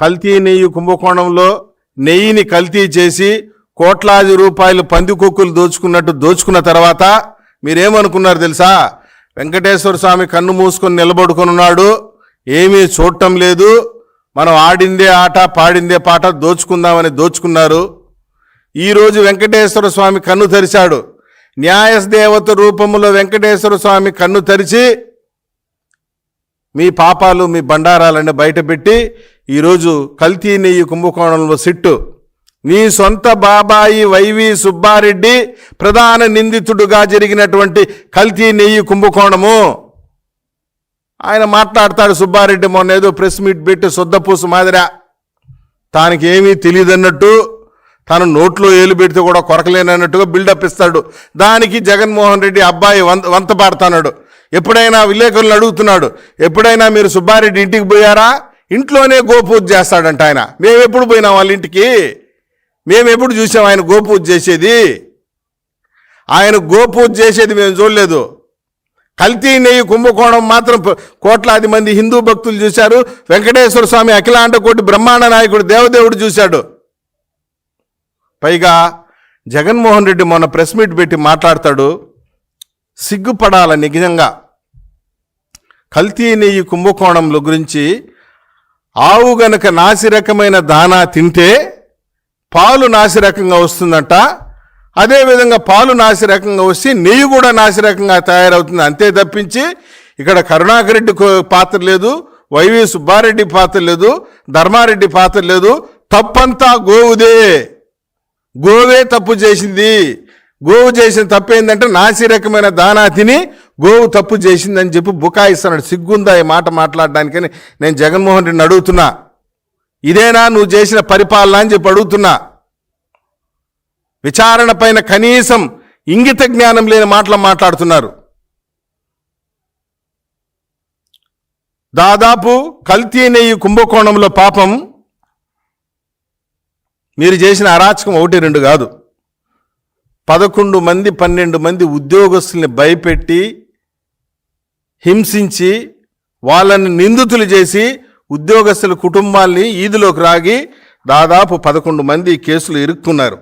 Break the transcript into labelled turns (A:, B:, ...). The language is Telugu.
A: కల్తీ నెయ్యి కుంభకోణంలో నెయ్యిని కల్తీ చేసి కోట్లాది రూపాయలు పందికొక్కులు దోచుకున్నట్టు దోచుకున్న తర్వాత మీరేమనుకున్నారు తెలుసా? వెంకటేశ్వర స్వామి కన్ను మూసుకొని నిలబడుకొని ఉన్నాడు ఏమీ చూడటం లేదు. మనం ఆడిందే ఆట పాడిందే పాట దోచుకుందామని దోచుకున్నారు. ఈరోజు వెంకటేశ్వర స్వామి కన్ను తెరిచాడు. న్యాయదేవత రూపంలో వెంకటేశ్వర స్వామి కన్ను తెరిచి మీ పాపాలు మీ బండారాలన్నీ బయటపెట్టి ఈరోజు కల్తీ నెయ్యి కుంభకోణంలో సిట్టు. నీ సొంత బాబాయి వైవి సుబ్బారెడ్డి ప్రధాన నిందితుడుగా జరిగినటువంటి కల్తీ నెయ్యి కుంభకోణము. ఆయన మాట్లాడతాడు సుబ్బారెడ్డి మొన్న ఏదో ప్రెస్ మీట్ పెట్టి సొద్దపూసు మాదిరా. తానికి ఏమీ తెలియదన్నట్టు తను నోట్లో ఏలు పెడితే కూడా కొరకలేనన్నట్టుగా బిల్డప్ ఇస్తాడు. దానికి జగన్మోహన్ రెడ్డి అబ్బాయి వంత వంత పాడుతున్నాడు ఎప్పుడైనా విలేకరులను అడుగుతున్నాడు ఎప్పుడైనా మీరు సుబ్బారెడ్డి ఇంటికి పోయారా? ఇంట్లోనే గోపూజ చేస్తాడంట ఆయన. మేము ఎప్పుడు పోయినాం వాళ్ళ ఇంటికి? మేము ఎప్పుడు చూసాం ఆయన గోపూజ చేసేది? ఆయన గోపూజ చేసేది మేము చూడలేదు. కల్తీ నెయ్యి కుంభకోణం మాత్రం కోట్లాది మంది హిందూ భక్తులు చూశారు. వెంకటేశ్వర స్వామి అఖిలాండ కోటి బ్రహ్మాండ నాయకుడు దేవదేవుడు చూశాడు. పైగా జగన్మోహన్ రెడ్డి మొన్న ప్రెస్ మీట్ పెట్టి మాట్లాడతాడు. సిగ్గుపడాల నిజంగా. కల్తీ నెయ్యి కుంభకోణంలో గురించి ఆవు గనక నాసిరకమైన దానా తింటే పాలు నాసిరకంగా వస్తుందంట. అదేవిధంగా పాలు నాసిరకంగా వస్తే నెయ్యి కూడా నాసిరకంగా తయారవుతుంది. అంతే తప్పించి ఇక్కడ కరుణాకరెడ్డి కో- పాత్ర లేదు వైవి సుబ్బారెడ్డి పాత్ర లేదు ధర్మారెడ్డి పాత్ర లేదు. తప్పంతా గోవుదే. గోవే తప్పు చేసింది. గోవు చేసిన తప్పు ఏంటంటే నాసి రకమైన దానా తిని గోవు తప్పు చేసిందని చెప్పి బుకాయిస్తున్నాడు సిగ్గుందా ఈ మాట మాట్లాడడానికని నేను జగన్మోహన్ రెడ్డిని అడుగుతున్నా. ఇదేనా నువ్వు చేసిన పరిపాలన అని చెప్పి అడుగుతున్నా. విచారణ పైన కనీసం ఇంగిత జ్ఞానం లేని మాటలు మాట్లాడుతున్నారు. దాదాపు కల్తీ నెయ్యి కుంభకోణంలో పాపం మీరు చేసిన అరాచకం ఒకటి రెండు కాదు. పదకొండు మంది పన్నెండు మంది ఉద్యోగస్తుల్ని భయపెట్టి హింసించి వాళ్ళని నిందితులు చేసి ఉద్యోగస్తుల కుటుంబాల్ని ఈదులోకి రాగి దాదాపు పదకొండు మంది కేసులు ఇరుక్కున్నారు.